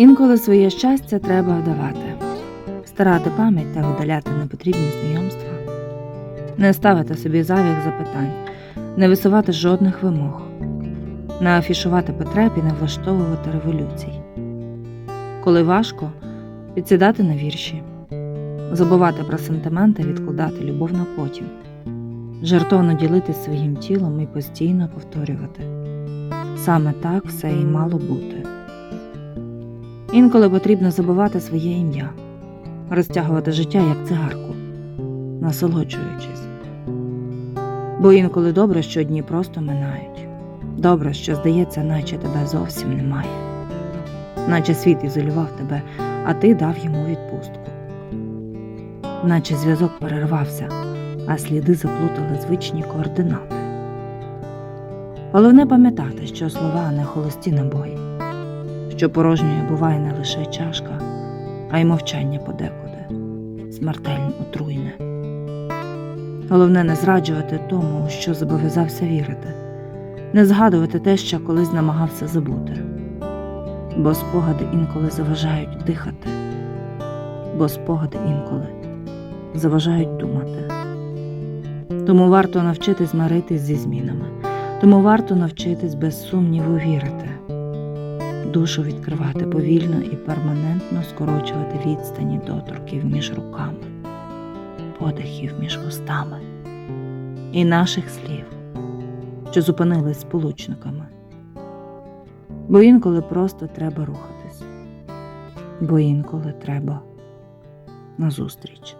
Інколи своє щастя треба вдавати, старати пам'ять та видаляти непотрібні знайомства, не ставити собі зайвих запитань, не висувати жодних вимог, не афішувати потреб і не влаштовувати революцій. Коли важко, підсідати на вірші, забувати про сентименти, відкладати любов на потім, жертовно ділитись своїм тілом і постійно повторювати. Саме так все і мало бути. Інколи потрібно забувати своє ім'я, розтягувати життя як цигарку, насолоджуючись. Бо інколи добре, що дні просто минають. Добре, що здається, наче тебе зовсім немає, наче світ ізолював тебе, а ти дав йому відпустку. Наче зв'язок перервався, а сліди заплутали звичні координати. Головне пам'ятати, що слова не холості набої що порожньою буває не лише чашка, а й мовчання подекуди, смертельно отруйне. Головне не зраджувати тому, що зобов'язався вірити, не згадувати те, що колись намагався забути, бо спогади інколи заважають дихати, бо спогади інколи заважають думати. Тому варто навчитись миритись зі змінами, тому варто навчитись без сумніву вірити душу відкривати повільно і перманентно скорочувати відстані доторків між руками, подихів між вустами і наших слів, що зупинились сполучниками. Бо інколи просто треба рухатись, бо інколи треба назустріч.